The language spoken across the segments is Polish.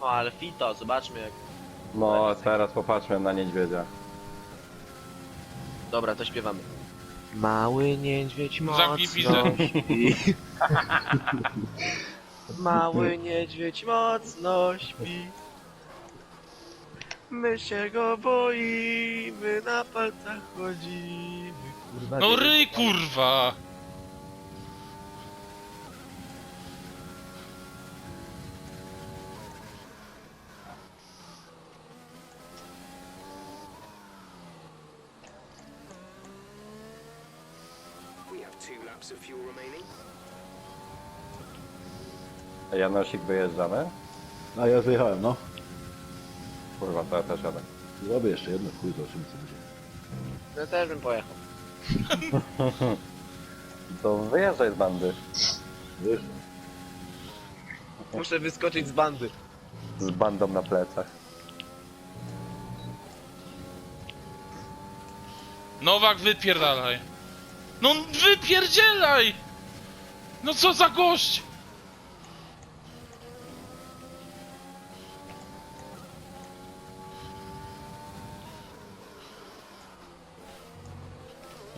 O, ale fito, zobaczmy jak... No, teraz popatrzmy na niedźwiedzia. Dobra, to śpiewamy. Mały niedźwiedź Zamknij pizdę. mocno śpi. Mały niedźwiedź mocno śpi. My się go boimy, na palcach chodzimy. Kurwa, No nie ryj kurwa! Janosik, wyjeżdżamy? A ja wyjechałem, no. Kurwa, to ja też jadę. Zrobię jeszcze jedno, chuj, zobaczymy co będzie. Ja też bym pojechał. To wyjeżdżaj z bandy. Wiesz? Muszę wyskoczyć z bandy. Z bandą na plecach. Nowak, wypierdalaj! No wypierdzielaj! No co za gość!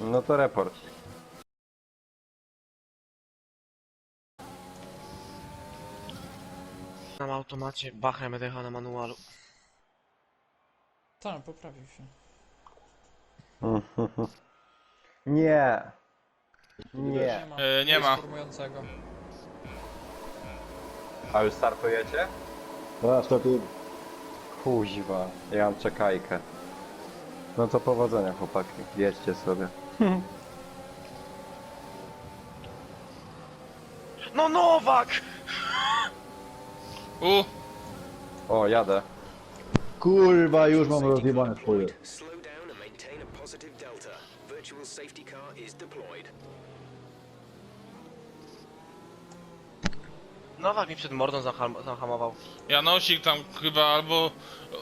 No to report. Na automacie, bachem jechał na manualu. Tak, poprawił się. Nie. Nie. ma. E, nie ma. Formującego. A już startujecie? A, startuję. Kuźwa, ja mam czekajkę. No to powodzenia chłopaki, jedźcie sobie. No Nowak! U, O, jadę. Kurwa, już mam rozjebane swoje. Safety car is deployed. Nowak mi przed mordą zaham zahamował. Janosik tam chyba albo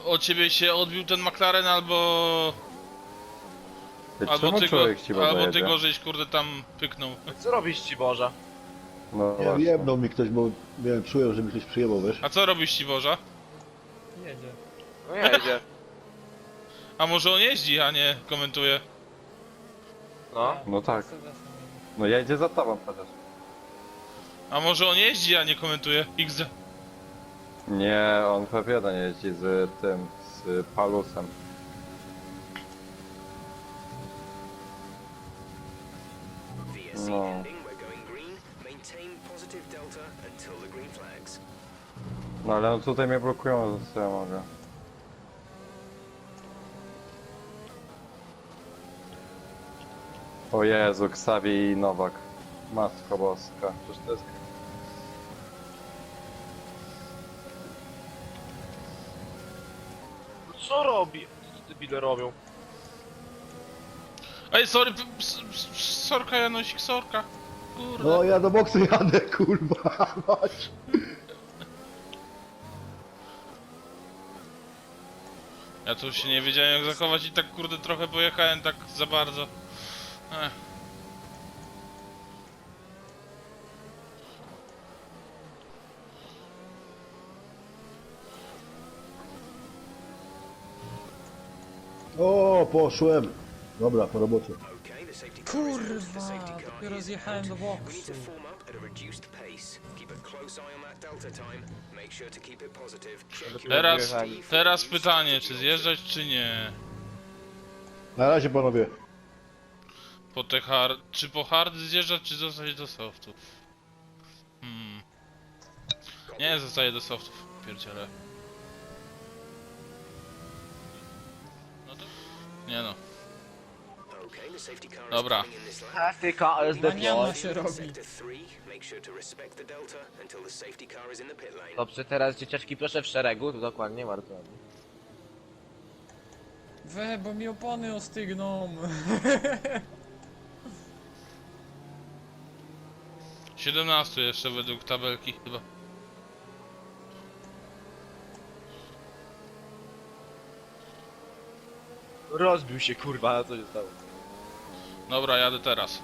od ciebie się odbił ten McLaren, albo... Ty, Albo czemu ty, go, człowiek ci albo ty go żeś kurde tam pyknął. Co robisz ci Boża? No Nie, właśnie. jebnął mi ktoś, bo miałem czuję, że mi ktoś przyjebał, wiesz? A co robisz ci Boża? Jedzie. No jedzie. A może on jeździ, a nie komentuje? No. No tak. No jedzie za tobą przecież. A może on jeździ, a nie komentuje? XD. Nie, on w F1 jeździ z tym, z Palusem. No. No ale no tutaj mnie blokują, co ja mogę. O Jezu, Xavi i Nowak. Matko boska. Przecież to jest... Co robi? Co debile robią? Ej, sorry, p- s- s- sorka Janosik, sorka. Kurde. No ja do boksu jadę, kurwa. Chodź. Ja tu się nie wiedziałem jak zachować i tak kurde trochę pojechałem tak za bardzo. Ech. O, poszłem. Dobra, po robocie. Kurwa, dopiero zjechałem do out. We need boksu. to form up at a reduced pace. Keep a close eye on that delta time. Make sure to keep it positive. Check your Teraz, teraz pytanie, czy zjeżdżać czy nie? Na razie, panowie. Po te hard, czy po hard zjeżdżać, czy zostać do softów? Hmm. Nie, zostaję do softów, pierdziele. No to... Nie no. Dobra. Taktyka jest Maniano deploy. się robi. Sector 3, make sure to respect the delta until the safety car is in the pit lane. Dobrze, teraz dzieciaczki proszę w szeregu, to dokładnie, bardzo ładnie. We, bo mi opony ostygną. 17 jeszcze według tabelki chyba. Rozbił się kurwa, a co się stało? Dobra, jadę teraz.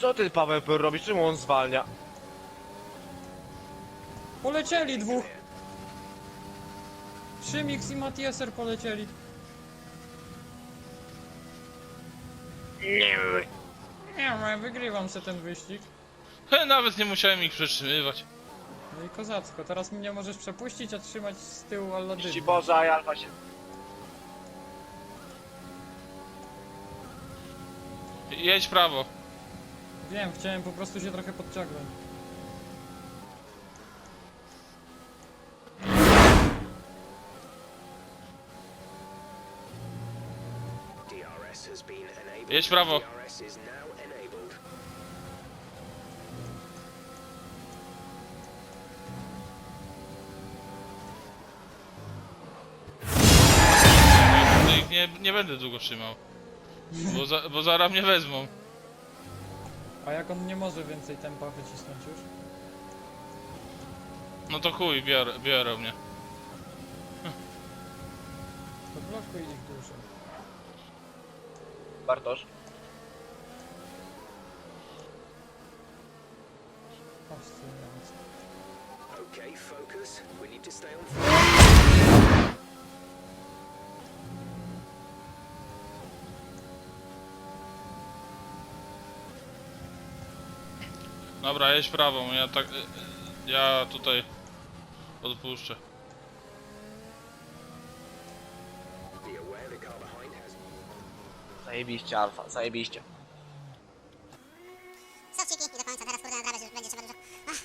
Co ty Paweł robisz? Czemu on zwalnia? Polecieli dwóch! Szymix i Matieser polecieli. Nie Nie wiem, wygrywam se ten wyścig. He, nawet nie musiałem ich przetrzymywać. No i kozacko, teraz mnie możesz przepuścić, a trzymać z tyłu Alladyny. Ci Boże, a ja Alfa się... Jedź prawo. Wiem, chciałem po prostu się trochę podciągnąć. Jedź prawo. Enabled. Ich nie, nie będę długo trzymał. Bo, za, bo zaraz mnie wezmą. A jak on nie może więcej tempa wycisnąć już? No to chuj, biorę, biorą mnie. To blokuj ich dużo. Bartosz. Fascynujące. Okay, focus. We need to stay on Dobra, jedź prawą, ja tak... Ja tutaj... Odpuszczę. Zajebiście Alfa, zajebiście. Stopciki i do końca, teraz kurde nadrabiać będzie trzeba dużo. Ach.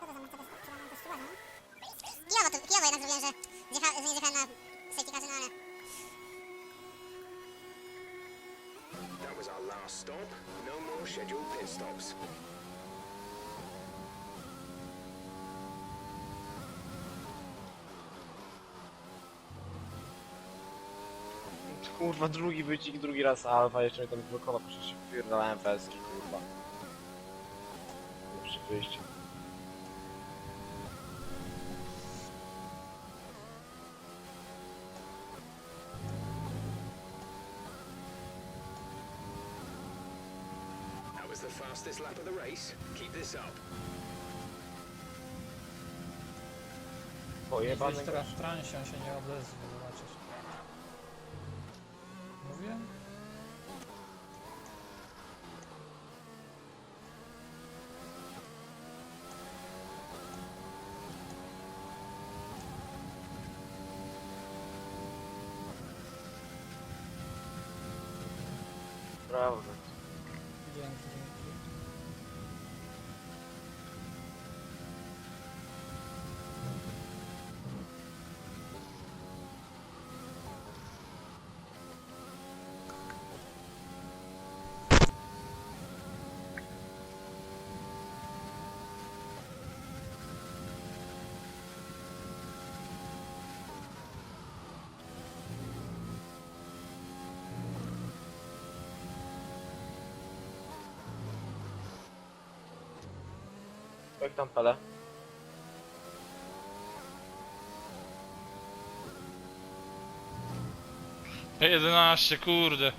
No? Kijowo, to, kijowo jednak zrobiłem, że zjecha, nie zjechałem na safety carze, no ale... That was our last stop. No more scheduled pit stops. Kurwa, drugi wyścig, drugi raz Alfa, jeszcze mnie tam blokował, przecież się pierdolałem feski, kurwa. Jeszcze wyjście. That was the fastest lap of the race. Keep this up. Pojebany Jesteś teraz w transie, on się nie odezwie, zobaczysz. я. Правда. Деньги. Jak tam pele? P11, kurde.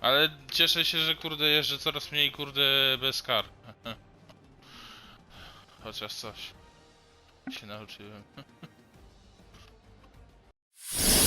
Ale cieszę się, że kurde jeżdżę coraz mniej kurde bez kar. Chociaż coś się nauczyłem.